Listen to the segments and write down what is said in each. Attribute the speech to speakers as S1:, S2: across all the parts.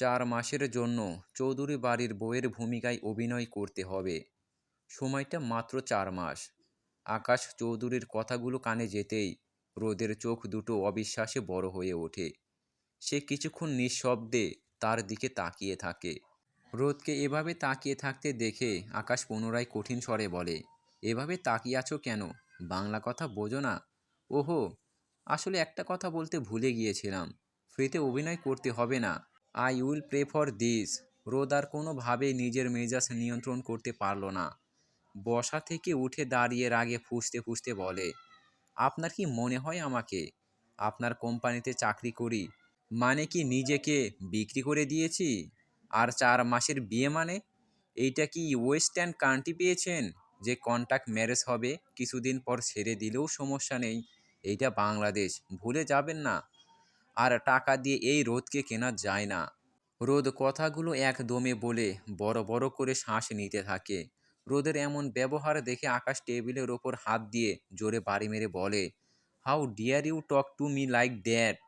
S1: চার মাসের জন্য চৌধুরী বাড়ির বউয়ের ভূমিকায় অভিনয় করতে হবে। সময়টা মাত্র চার মাস। আকাশ চৌধুরীর কথাগুলো কানে যেতেই রোদের চোখ দুটো অবিশ্বাসে বড় হয়ে ওঠে। সে কিছুক্ষণ নিঃশব্দে তার দিকে তাকিয়ে থাকে। রোদকে এভাবে তাকিয়ে থাকতে দেখে আকাশ পুনরায় কঠিন স্বরে বলে, এভাবে তাকিয়ে আছো কেন? বাংলা কথা বোঝো না? ওহো, আসলে একটা কথা বলতে ভুলে গিয়েছিলাম। ফ্রিতে অভিনয় করতে হবে না। I will pray for this. Rod আর কোনোভাবেই নিজের মেজাজ নিয়ন্ত্রণ করতে পারল না। বসা থেকে উঠে দাঁড়িয়ে রাগে ফুসতে ফুসতে বলে, আপনার কি মনে হয় আমাকে? আপনার কোম্পানিতে চাকরি করি। মানে কি নিজেকে বিক্রি করে দিয়েছি? আর চার মাসের বিয়ে মানে? এইটা কি ওয়েস্টার্ন কান্ট্রি পেয়েছেন? যে কন্ট্যাক্ট ম্যারেজ হবে, কিছুদিন পর ছেড়ে দিলেও সমস্যা নেই। এইটা বাংলাদেশ। ভুলে যাবেন না। আর টাকা দিয়ে এই রোদকে কেনা যায় না। রোদ কথাগুলো একদমে বলে বড় বড় করে শ্বাস নিতে থাকে। রোদের এমন ব্যবহার দেখে আকাশ টেবিলের ওপর হাত দিয়ে জোরে বাড়ি মেরে বলে, how dare you talk to me like that?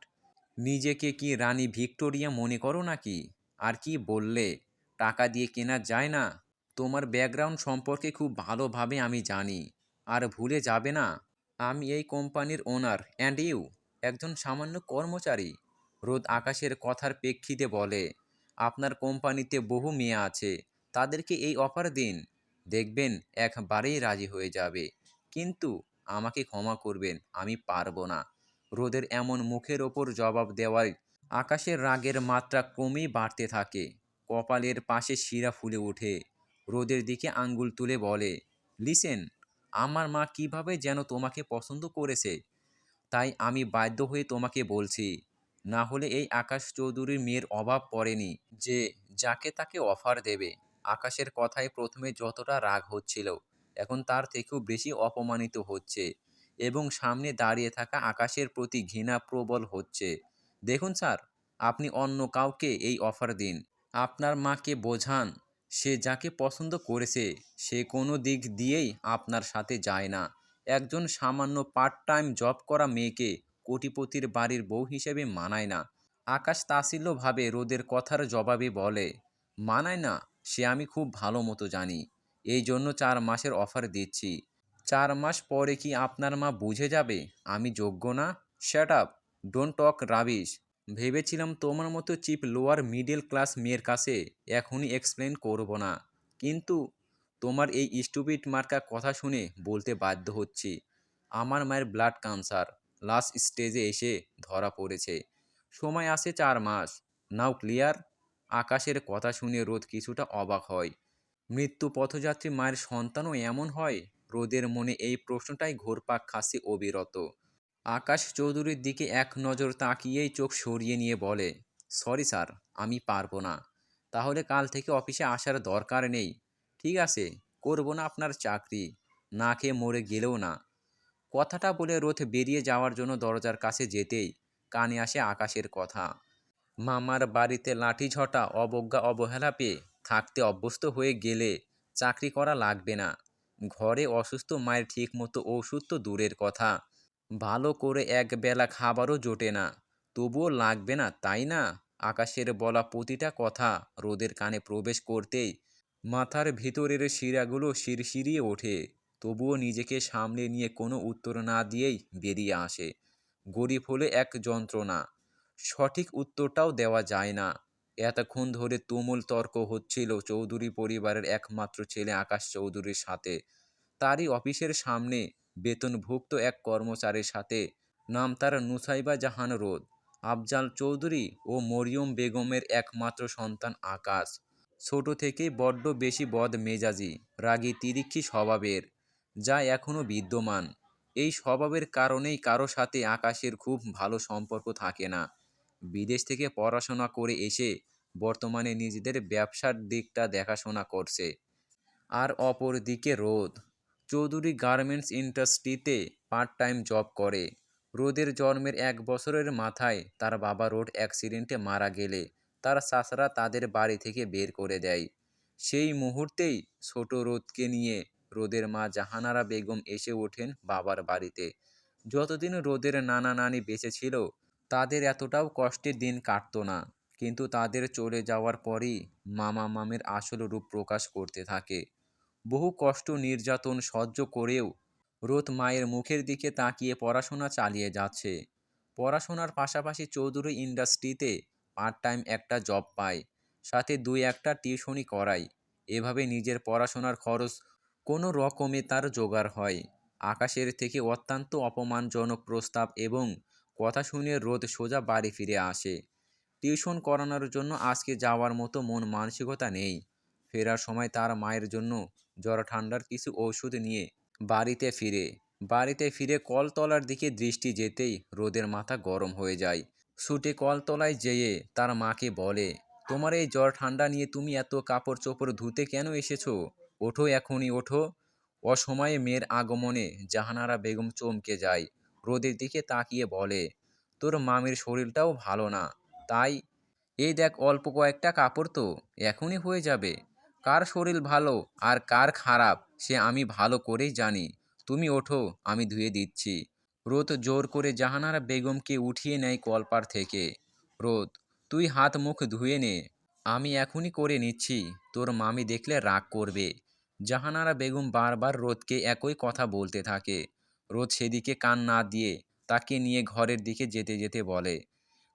S1: নিজেকে কি রানী ভিক্টোরিয়া মনে করো নাকি? আর কি বললে? টাকা দিয়ে কেনা যায় না? তোমার ব্যাকগ্রাউন্ড সম্পর্কে খুব ভালোভাবে আমি জানি। আর ভুলে যাবে না? আমি এই কোম্পানির ওনার, অ্যান্ড ইউ? একজন সামান্য কর্মচারী। রোদ আকাশের কথার প্রেক্ষিতে বলে, আপনার কোম্পানিতে বহু মেয়ে আছে, তাদেরকে এই অফার দিন। দেখবেন একবারেই রাজি হয়ে যাবে। কিন্তু আমাকে ক্ষমা করবেন, আমি পারব না। রোদের এমন মুখের ওপর জবাব দেওয়ায় আকাশের রাগের মাত্রা ক্রমেই বাড়তে থাকে। কপালের পাশে শিরা ফুলে ওঠে। রোদের দিকে আঙ্গুল তুলে বলে, লিসেন, আমার মা কীভাবে যেন তোমাকে পছন্দ করেছে তাই আমি বাধ্য হয়ে তোমাকে বলছি, না হলে এই আকাশ চৌধুরীর মেয়ের অভাব পড়েনি যে যাকে তাকে অফার দেবে। আকাশের কথায় প্রথমে যতটা রাগ হচ্ছিল, এখন তার থেকেও বেশি অপমানিত হচ্ছে এবং সামনে দাঁড়িয়ে থাকা আকাশের প্রতি ঘৃণা প্রবল হচ্ছে। দেখুন স্যার, আপনি অন্য কাউকে এই অফার দিন। আপনার মাকে বোঝান, সে যাকে পছন্দ করেছে, সে কোনো দিক দিয়েই আপনার সাথে যায় না। একজন সামান্য পার্ট টাইম জব করা মেয়েকে কোটিপতির বাড়ির বউ হিসেবে মানায় না। আকাশ তাসিল্যভাবে রোদের কথার জবাবে বলে, মানায় না, সে আমি খুব ভালো মতো জানি। এই জন্য চার মাসের অফার দিচ্ছি। চার মাস পরে কি আপনার মা বুঝে যাবে? আমি যোগ্য না? Shut up don't talk rubbish ভেবেছিলাম তোমার মতো চিপ লোয়ার মিডল ক্লাস মেয়ের কাছে এখনই এক্সপ্লেন করব না। কিন্তু তোমার এই স্টুপিট মার্কা কথা শুনে বলতে বাধ্য হচ্ছি। আমার মায়ের ব্লাড ক্যান্সার লাস্ট স্টেজে এসে ধরা পড়েছে। সময় আসে চার মাস। নাও ক্লিয়ার আকাশের কথা শুনে রোদ কিছুটা অবাক হয়। মৃত্যু পথযাত্রী মায়ের সন্তানও এমন হয়? রোদের মনে এই প্রশ্নটাই ঘোরপাক খাসে অবিরত। আকাশ চৌধুরীর দিকে এক নজর তাকিয়েই চোখ সরিয়ে নিয়ে বলে সরি স্যার আমি পারব না। তাহলে কাল থেকে অফিসে আসার দরকার নেই। ঠিক আছে, করব না আপনার চাকরি। না খেয়ে মরে গেলেও না। কথাটা বলে রোথ বেরিয়ে যাওয়ার জন্য দরজার কাছে যেতেই কানে আসে আকাশের কথা। মামার বাড়িতে লাঠি ঝটা, অবজ্ঞা, অবহেলা পেয়ে থাকতে অভ্যস্ত হয়ে গেলে চাকরি করা লাগবে না। ঘরে অসুস্থ মায়ের ঠিকমতো ওষুধ তো দূরের কথা। ভালো করে এক বেলা খাবারও জোটে না। তবুও লাগবে না, তাই না? আকাশের বলা প্রতিটা কথা রোদের কানে প্রবেশ করতেই মাথার ভিতরের শিরাগুলো শিরশিরিয়ে ওঠে, তবুও নিজেকে সামলে নিয়ে কোনো উত্তর না দিয়েই বেরিয়ে আসে। গরিব হলে এক যন্ত্রণা। সঠিক উত্তরটাও দেওয়া যায় না। এতক্ষণ ধরে তুমুল তর্ক হচ্ছিল চৌধুরী পরিবারের একমাত্র ছেলে আকাশ চৌধুরীর সাথে। তারই অফিসের সামনে বেতনভুক্ত এক কর্মচারীর সাথে, নাম তার নুসাইবা জাহান রোদ। আফজাল চৌধুরী ও মরিয়ম বেগমের একমাত্র সন্তান আকাশ। ছোট থেকেই বড্ড বেশি বদ মেজাজি রাগী তিরিক্ষি স্বভাবের, যা এখনও বিদ্যমান। এই স্বভাবের কারণেই কারও সাথে আকাশের খুব ভালো সম্পর্ক থাকে না। বিদেশ থেকে পড়াশোনা করে এসে বর্তমানে নিজেদের ব্যবসার দিকটা দেখাশোনা করছে। আর অপর দিকে রোদ। চৌধুরী গার্মেন্টস ইন্ডাস্ট্রিতে পার্ট টাইম জব করে। রোদের জন্মের এক বছরের মাথায় তার বাবা রোড অ্যাক্সিডেন্টে মারা গেলে। তার চাষরা তাদের বাড়ি থেকে বের করে দেয়। সেই মুহূর্তেই ছোট রোদকে নিয়ে রোদের মা জাহানারা বেগম এসে ওঠেন বাবার বাড়িতে। যতদিন রোদের নানা নানি বেঁচে ছিল, তাদের এতটাও কষ্টের দিন কাটতো না। কিন্তু তাদের চলে যাওয়ার পরই মামা মামের আসল রূপ প্রকাশ করতে থাকে। বহু কষ্ট নির্যাতন সহ্য করেও রোদ মায়ের মুখের দিকে তাকিয়ে পড়াশোনা চালিয়ে যাচ্ছে। পড়াশোনার পাশাপাশি চৌধুরী ইন্ডাস্ট্রিতে পার্ট টাইম একটা জব পায়, সাথে দুই একটা টিউশনি করায়। এভাবে নিজের পড়াশোনার খরচ কোনো রকমে তার জোগাড় হয়। আকাশের থেকে অত্যন্ত অপমানজনক প্রস্তাব এবং কথা শুনে রোদ সোজা বাড়ি ফিরে আসে। টিউশন করানোর জন্য আজকে যাওয়ার মতো মন মানসিকতা নেই। ফেরার সময় তার মায়ের জন্য জ্বর ঠান্ডার কিছু ঔষধ নিয়ে বাড়িতে ফিরে। বাড়িতে ফিরে কলতলার দিকে দৃষ্টি যেতেই রোদের মাথা গরম হয়ে যায়। ছুটে কলতলায় যেয়ে তার মাকে বলে, তোমার এই জ্বর ঠান্ডা নিয়ে তুমি এত কাপড় চোপড় ধুতে কেন এসেছ? ওঠো এখনই, ওঠো। অসময়ে মেয়ের আগমনে জাহানারা বেগম চমকে যায়, রোদের দিকে তাকিয়ে বলে, তোর মামির শরীরটাও ভালো না, তাই? এই দেখ, অল্প কয়েকটা কাপড় তো, এখনই হয়ে যাবে। কার শরীর ভালো আর কার খারাপ, সে আমি ভালো করেই জানি। তুমি ওঠো, আমি ধুয়ে দিচ্ছি। রোদ জোর করে জাহানারা বেগমকে উঠিয়ে নেয় কলপার থেকে। রোদ, তুই হাত মুখ ধুয়ে নে। আমি এখনই করে নিচ্ছি, তোর মামি দেখলে রাগ করবে। জাহানারা বেগম বারবার রোদকে একই কথা বলতে থাকে। রোদ সেদিকে কান না দিয়ে তাকে নিয়ে ঘরের দিকে যেতে যেতে বলে,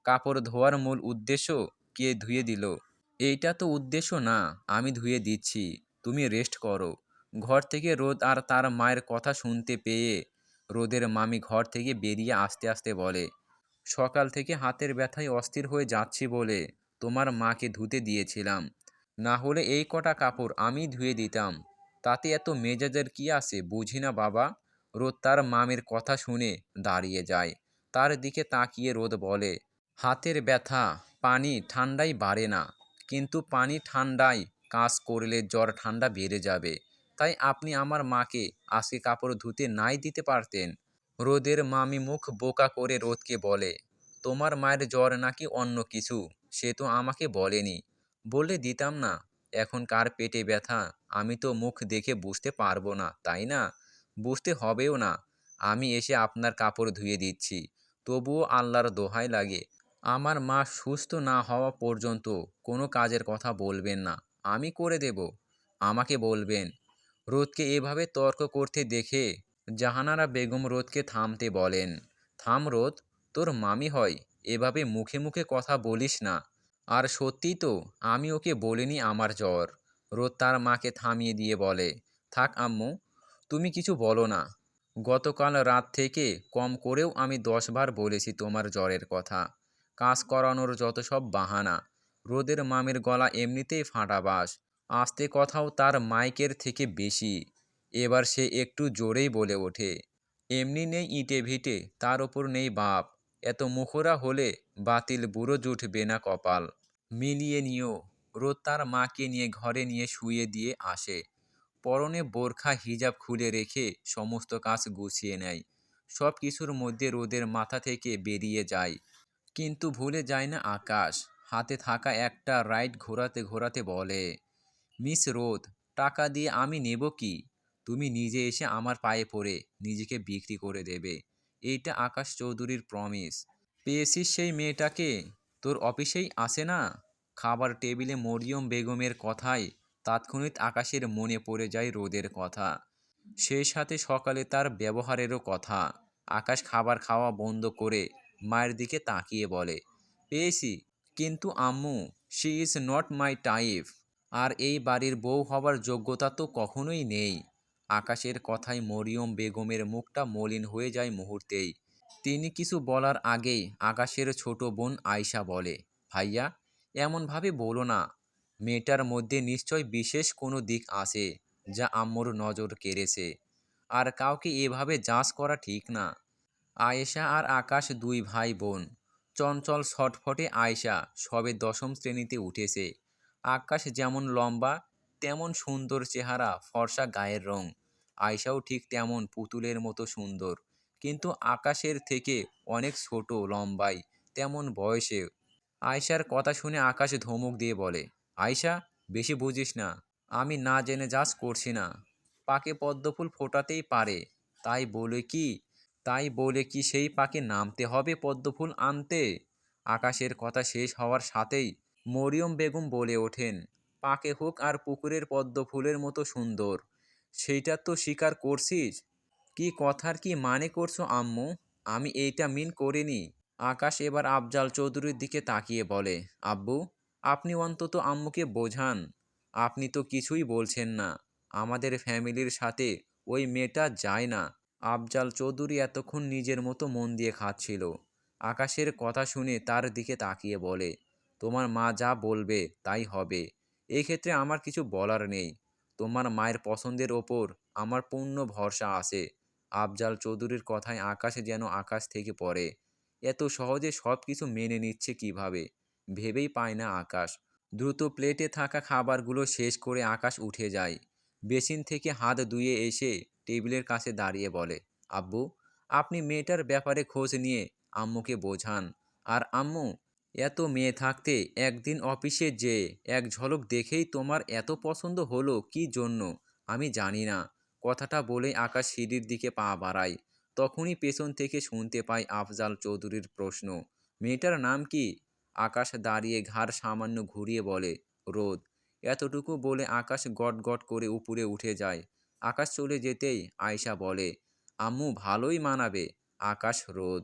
S1: কাপড় ধোয়ার মূল উদ্দেশ্য কে ধুয়ে দিল? এইটা তো উদ্দেশ্য না, আমি ধুয়ে দিচ্ছি। তুমি রেস্ট করো। ঘর থেকে রোদ আর তার মায়ের কথা শুনতে পেয়ে রোদের মামি ঘর থেকে বেরিয়ে আস্তে আস্তে বলে, সকাল থেকে হাতের ব্যথায় অস্থির হয়ে যাচ্ছি বলে তোমার মাকে ধুতে দিয়েছিলাম। না হলে এই কটা কাপড় আমি ধুয়ে দিতাম। তাতে এত মেজাজের কি আছে বুঝি না বাবা? রোদ তার মামের কথা শুনে দাঁড়িয়ে যায়। তার দিকে তাকিয়ে রোদ বলে, হাতের ব্যথা, পানি ঠান্ডাই বাড়ে না। কিন্তু পানি ঠান্ডায় কাজ করলে জ্বর ঠান্ডা বেড়ে যাবে। তাই আপনি আমার মাকে আজকে কাপড় ধুতে নাই দিতে পারতেন। রোদের মামি মুখ বোকা করে রোদকে বলে, তোমার মায়ের জ্বর নাকি অন্য কিছু? সে তো আমাকে বলেনি। বলে দিতাম না, এখন কার পেটে ব্যথা? আমি তো মুখ দেখে বুঝতে পারব না, তাই না? বুঝতে হবেও না। আমি এসে আপনার কাপড় ধুয়ে দিচ্ছি। তবুও আল্লাহর দোহাই লাগে। আমার মা সুস্থ না হওয়া পর্যন্ত কোনো কাজের কথা বলবেন না। আমি করে দেব। আমাকে বলবেন রোদকে এভাবে তর্ক করতে দেখে জাহানারা বেগম রোদকে থামতে বলেন, থাম রোদ, তোর মামি হয়, এভাবে মুখে মুখে কথা বলিস না। আর সত্যি তো আমি ওকে বলিনি আমার জ্বর। রোদ তার মাকে থামিয়ে দিয়ে বলে, থাক আম্মু, তুমি কিছু বলো না। গতকাল রাত থেকে কম করেও আমি দশবার বলেছি তোমার জ্বরের কথা। কাজ করানোর যত সব বাহানা, রোদের মামের গলা এমনিতেই ফাটা বাস। আস্তে কথাও তার মাইকের থেকে বেশি। এবার সে একটু জোরেই বলে ওঠে, এমনি নেই ইটে ভিটে, তার ওপর নেই বাপ। এত মুখরা হলে বাতিল বুড়ো জুটবে না কপাল। মিলিয়ে নিও। রোদ তার মাকে নিয়ে ঘরে নিয়ে শুয়ে দিয়ে আসে। পরনে বোরখা, হিজাব খুলে রেখে সমস্ত কাজ গুছিয়ে নেয়। সব কিছুর মধ্যে রোদের মাথা থেকে বেরিয়ে যায়। কিন্তু ভুলে যায় না আকাশ। হাতে থাকা একটা রাইড ঘোরাতে ঘোরাতে বলে মিস রোদ, টাকা দিয়ে আমি নেব কি? তুমি নিজে এসে আমার পায়ে পড়ে, নিজেকে বিক্রি করে দেবে। এইটা আকাশ চৌধুরীর প্রমিস পেয়েছিস সেই মেয়েটাকে? তোর অফিসেই আসে না? খাবার টেবিলে মরিয়ম বেগমের কথায় তাৎক্ষণিক আকাশের মনে পড়ে যায় রোদের কথা। সেই সাথে সকালে তার ব্যবহারেরও কথা। আকাশ খাবার খাওয়া বন্ধ করে মায়ের দিকে তাকিয়ে বলে, পেয়েছি, কিন্তু আম্মু she is not my type আর এই বাড়ির বউ হবার যোগ্যতা তো কখনোই নেই। আকাশের কথায় মরিয়ম বেগমের মুখটা মলিন হয়ে যায় মুহূর্তেই। তিনি কিছু বলার আগেই আকাশের ছোট বোন আয়শা বলে, ভাইয়া, এমনভাবে বলো না। মেয়েটার মধ্যে নিশ্চয় বিশেষ কোনো দিক আছে যা আম্মুর নজর কেড়েছে। আর কাউকে এভাবে যাঁচ করা ঠিক না। আয়েশা আর আকাশ দুই ভাই বোন। চঞ্চল ছটফটে আয়েশা সবে দশম শ্রেণীতে উঠেছে। আকাশ যেমন লম্বা, তেমন সুন্দর চেহারা, ফর্সা গায়ের রং। আয়শাও ঠিক তেমন পুতুলের মতো সুন্দর। কিন্তু আকাশের থেকে অনেক ছোট, লম্বাই, তেমন বয়সে। আয়শার কথা শুনে আকাশ ধমক দিয়ে বলে, আয়শা, বেশি বুঝিস না, আমি না জেনে যাচ করছি না। পাকে পদ্মফুল ফোটাতেই পারে। তাই বলে কি, তাই বলে কি সেই পাকে নামতে হবে পদ্মফুল আনতে? আকাশের কথা শেষ হওয়ার সাথেই মরিয়ম বেগম বলে ওঠেন, পাকে হোক আর পুকুরের পদ্ম ফুলের মতো সুন্দর। সেইটা তো স্বীকার করছিস? কি কথার কি মানে করছ আম্মু? আমি এইটা মিন করিনি। আকাশ এবার আফজাল চৌধুরীর দিকে তাকিয়ে বলে, আব্বু, আপনি অন্তত আম্মুকে বোঝান। আপনি তো কিছুই বলছেন না। আমাদের ফ্যামিলির সাথে ওই মেয়েটা যায় না। আফজাল চৌধুরী এতক্ষণ নিজের মতো মন দিয়ে খাচ্ছিল। আকাশের কথা শুনে তার দিকে তাকিয়ে বলে তোমার মা যা বলবে তাই হবে। এক্ষেত্রে আমার কিছু বলার নেই। তোমার মায়ের পছন্দের ওপর আমার পূর্ণ ভরসা আছে। আফজাল চৌধুরীর কথায় আকাশে যেন আকাশ থেকে পড়ে। এত সহজে সব কিছু মেনে নিচ্ছে কীভাবে? ভেবেই পায় না আকাশ। দ্রুত প্লেটে থাকা খাবারগুলো শেষ করে আকাশ উঠে যায়। বেসিন থেকে হাত ধুয়ে এসে টেবিলের কাছে দাঁড়িয়ে বলে, আব্বু, আপনি মেয়েটার ব্যাপারে খোঁজ নিয়ে আম্মুকে বোঝান। আর আম্মু এত মেয়ে থাকতে একদিন অফিসে যে এক ঝলক দেখেই তোমার এত পছন্দ হলো কি জন্য? আমি জানি না। কথাটা বলে আকাশ সিঁড়ির দিকে পা বাড়ায়। তখনই পেছন থেকে শুনতে পাই আফজাল চৌধুরীর প্রশ্ন, মেয়েটার নাম কি? আকাশ দাঁড়িয়ে ঘাড় সামান্য ঘুরিয়ে বলে, রোদ। এতটুকু বলে আকাশ গট গট করে উপরে উঠে যায়। আকাশ চলে যেতেই আয়শা বলে, আম্মু ভালোই মানাবে। আকাশ রোদ।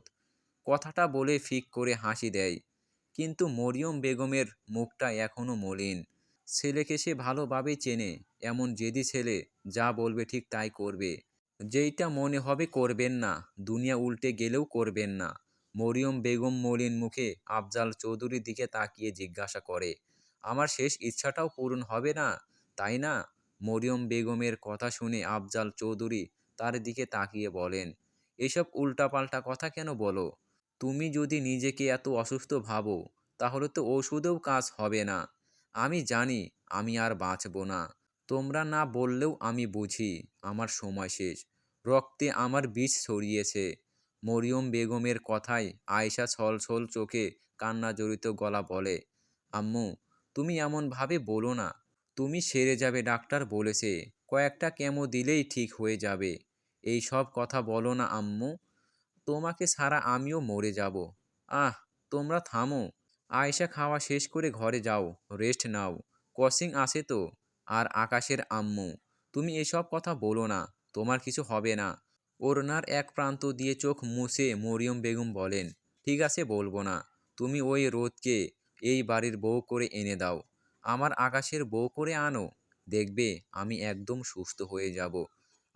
S1: কথাটা বলে ফিক করে হাসি দেয়। কিন্তু মরিয়ম বেগমের মুখটা এখনও মলিন। ছেলেকে সে ভালোভাবেই চেনে, এমন জেদি ছেলে যা বলবে ঠিক তাই করবে। যেইটা মনে হবে করবেন না, দুনিয়া উল্টে গেলেও করবেন না। মরিয়ম বেগম মলিন মুখে আফজাল চৌধুরীর দিকে তাকিয়ে জিজ্ঞাসা করে, আমার শেষ ইচ্ছাটাও পূরণ হবে না, তাই না? মরিয়ম বেগমের কথা শুনে আফজাল চৌধুরী তার দিকে তাকিয়ে বলেন, এসব উল্টাপাল্টা কথা কেন বলো? তুমি যদি নিজেকে এত অসুস্থ ভাবো, তাহলে তো ওষুধেও কাজ হবে না। আমি জানি আমি আর বাঁচব না। তোমরা না বললেও আমি বুঝি, আমার সময় শেষ। রক্তে আমার বিষ ছড়িয়েছে। মরিয়ম বেগমের কথায় আয়শা ছল ছল চোখে কান্না জড়িত গলা বলে, আম্মু, তুমি এমনভাবে বলো না। তুমি সেরে যাবে ডাক্তার বলেছে। কয়েকটা কেমো দিলেই ঠিক হয়ে যাবে। এই সব কথা বলো না, আম্মু। তোমাকে ছাড়া আমিও মরে যাব। আহ, তোমরা থামো। আয়শা খাওয়া শেষ করে ঘরে যাও, রেস্ট নাও। কসিং আছে তো? আর আকাশের আম্মু, তুমি এসব কথা বলো না, তোমার কিছু হবে না। ওড়নার এক প্রান্ত দিয়ে চোখ মুছে মরিয়ম বেগম বলেন, ঠিক আছে, বলব না। তুমি ওই রোদকে এই বাড়ির বউ করে এনে দাও। আমার আকাশের বউ করে আনো। দেখবে, আমি একদম সুস্থ হয়ে যাব।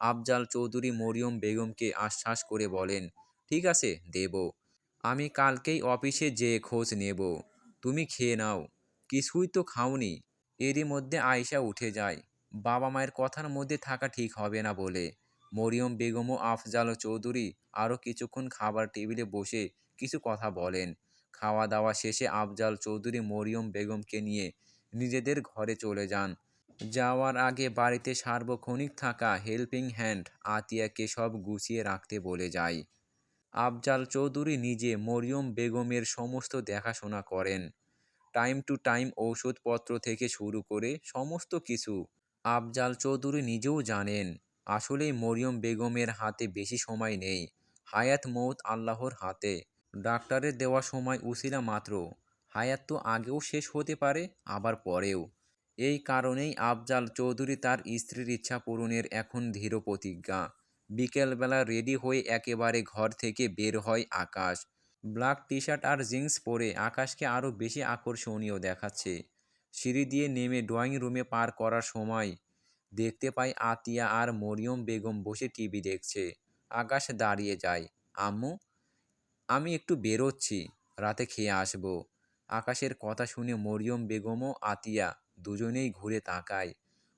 S1: আফজাল চৌধুরী মরিয়ম বেগমকে আশ্বাস করে বলেন ঠিক আছে, দেব। আমি কালকেই অফিসে যেয়ে খোঁজ নেব। তুমি খেয়ে নাও। কিছুই তো খাওনি। এরই মধ্যে আয়শা উঠে যায়। বাবা মায়ের কথার মধ্যে থাকা ঠিক হবে না বলে। মরিয়ম বেগম ও আফজাল চৌধুরী আরও কিছুক্ষণ খাবার টেবিলে বসে কিছু কথা বলেন। খাওয়া দাওয়া শেষে আফজাল চৌধুরী মরিয়ম বেগমকে নিয়ে নিজেদের ঘরে চলে যান। যাওয়ার আগে বাড়িতে সার্বক্ষণিক থাকা, হেল্পিং হ্যান্ড, আতিয়াকে সব গুছিয়ে রাখতে বলে যায়। আফজাল চৌধুরী নিজে মরিয়ম বেগমের সমস্ত দেখাশোনা করেন। টাইম টু টাইম ঔষধপত্র থেকে শুরু করে সমস্ত কিছু আফজাল চৌধুরী নিজেও জানেন। আসলেই মরিয়ম বেগমের হাতে বেশি সময় নেই। হায়াত মৌত আল্লাহর হাতে। ডাক্তারের দেওয়া সময় উসিলা মাত্র। হায়াত তো আগেও শেষ হতে পারে, আবার পরেও। এই কারণেই আফজাল চৌধুরী তার স্ত্রীর ইচ্ছা পূরণের এখন দৃঢ় প্রতিজ্ঞা। বিকেলবেলা রেডি হয়ে একেবারে ঘর থেকে বের হয় আকাশ। ব্ল্যাক টি শার্ট আর জিন্স পরে আকাশকে আরও বেশি আকর্ষণীয় দেখাচ্ছে। সিঁড়ি দিয়ে নেমে ড্রয়িং রুমে পার করার সময় দেখতে পাই আতিয়া আর মরিয়ম বেগম বসে টিভি দেখছে। আকাশ দাঁড়িয়ে যায়, আম্মু, আমি একটু বেরোচ্ছি, রাতে খেয়ে আসব। আকাশের কথা শুনে মরিয়ম বেগম ও আতিয়া দুজনেই ঘুরে তাকায়।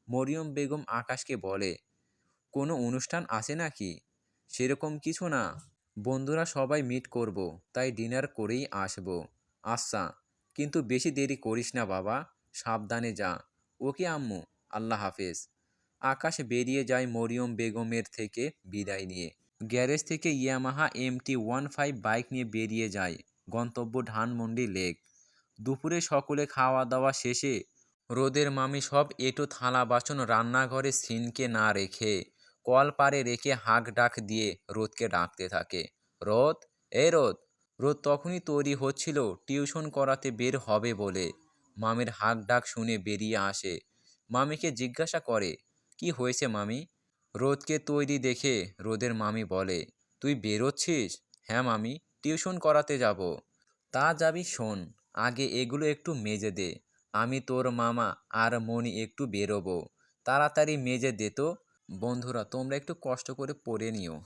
S1: মরিয়ম বেগম আকাশকে বলে কোনো অনুষ্ঠান আছে নাকি? সেরকম কিছু না। বন্ধুরা সবাই মিট করব, তাই ডিনার করেই আসব। আচ্ছা কিন্তু বেশি দেরি করিস না বাবা, সাবধানে যা। ওকে আম্মু, আল্লাহ হাফেজ। আকাশ বেরিয়ে যায় মরিয়ম বেগমের থেকে বিদায় নিয়ে। গ্যারেজ থেকে Yamaha MT one five bike নিয়ে বেরিয়ে যায় গন্তব্য ধানমন্ডি লেক। দুপুরে সকলে খাওয়া দাওয়া শেষে রোদের মামি সব এটো থালা বাসন রান্নাঘরে সিনকে না রেখে কল পারে রেখে হাঁক ডাক দিয়ে রোদকে ডাকতে থাকে। রোদ এ রোদ। রোদ তখনই তৈরি হচ্ছিল, টিউশন করাতে বের হবে বলে। মামির হাক ডাক শুনে বেরিয়ে আসে। মামিকে জিজ্ঞাসা করে, কি হয়েছে মামি? রোদকে তৈরি দেখে রোদের মামি বলে, তুই বেরোচ্ছিস? হ্যাঁ মামি, টিউশন করাতে যাব। তা যাবি শোন, আগে এগুলো একটু মেজে দে। আমি তোর মামা আর মনি একটু বেরোবো। তাড়াতাড়ি মেজে দে তো। বন্ধুরা তোমরা একটু কষ্ট করে পড়ে নিও।